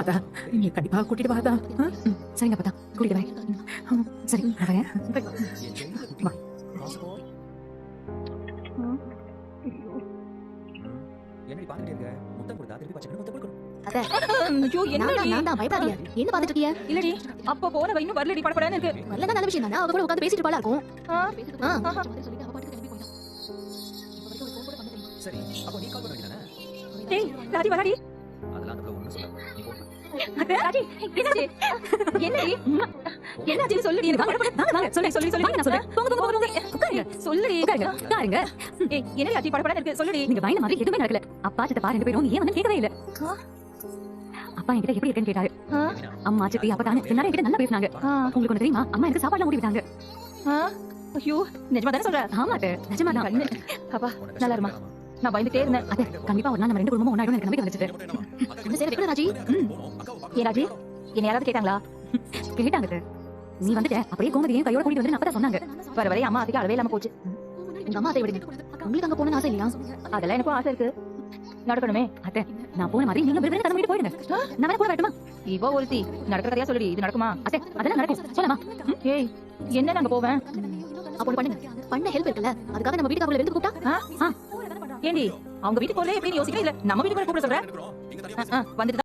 அதான் நீ கண்டிப்பா கூட்டிட்டு வாதா சரிங்க அப்பதான் கூட்டிட்டு வரேன் சரி வரேன் வா. என்னடி பாத்துட்டே இருக்க முத்தம் கொடுத்தா திருப்பி பச்சை முத்தம் கொடுக்கணும் ஐயோ தான், என்னடி நான் தான் பயப்படாதீங்க என்ன பாத்துட்டு இருக்கீங்க இல்லடி அப்ப போன இன்னும் வரலடி படப்படான்னு இருக்கு வரல நல்ல விஷயம் தானே அவ கூட உட்காந்து பேசிட்டு இருப்பாளா இருக்கும். சரி அப்போ நீ கால் பண்ண வேண்டியதானே டேய் ராஜி வரடி ராஜி என்னாச்சு என்னடி என்னாச்சுன்னு சொல்லுடி எனக்கு வாங்க, வாங்க, வாங்க, சொல்லி சொல்லி நான் சொல்றேன். போங்க, போங்க, போங்க. உட்காருங்க. சொல்லுடி உட்காருங்க, உட்காருங்க. ஏய் என்னடி ராஜி படப்படான்னு இருக்கு. சொல்லுடி. நீங்க பயந்த மாதிரி எதுவுமே நடக்கல. அப்பா சித்தப்பா ரெண்டு பேரும் ஏன் வந்து கேட்கவே இல்ல. அப்பா என்கிட்ட எப்படி இருக்கேன்னு கேட்டாரு. அம்மா சித்தி அப்பா தானே எல்லாரும் என்கிட்ட நல்லா பேசினாங்க. ஆ, உங்களுக்கு ஒண்ணு தெரியுமா? அம்மா எனக்கு சாப்பாடுலாம் ஊட்டி விட்டாங்க. ஐயோ நிஜமா தானே சொல்ற? ஆமாட்டு நிஜமா தான். அப்பா நல்லா இருமா? நான் பயந்துட்டே இருந்தேன். அதே கண்டிப்பா ஒரு நாள் நம்ம ரெண்டு குடும்பமும் ஒன்னாயிடும் எனக்கு நம்பிக்கை வந்துச்சு என்ன சரி வைக்கணும் ராஜி? ஏ ராஜி என்ன யாராவது கேட்டாங்களா? கேட்டாங்க. நீ வந்துட்ட. அப்படியே கோமதியையும் கையோட கூட்டிட்டு வந்து அப்பதான் சொன்னாங்க. வர வரை அம்மா அதுக்கு அளவே இல்லாம போச்சு. உங்க அம்மா அதை விடுங்க. உங்களுக்கு அங்க போகணும்னு ஆசை இல்லையா? அதெல்லாம் எனக்கும் ஆசை இருக்கு. நடக்கணுமே. அத்தை நான் போன மாதிரி நீங்க விரும்பி கிளம்பிட்டு போயிடுங்க. நான் வேணா கூட வரட்டுமா? இவ ஒருத்தி நடக்கிற கதையா சொல்லுடி இது நடக்குமா? அத்தை அதெல்லாம் நடக்கும். சொல்லமா ஏய் என்ன நாங்க போவேன்? அப்போ பண்ணுங்க. பண்ண ஹெல்ப் இருக்குல்ல. அதுக்காக நம்ம வீட்டுக்கு அவங்கள இருந்து கூப்பிட்டா? ஏண்டி அவங்க வீட்டுக்கு போல எப்படி யோசிக்கவே இல்ல. நம்ம வீட்டுக்கு கூப்பிட சொல்ற? வந்துட்டு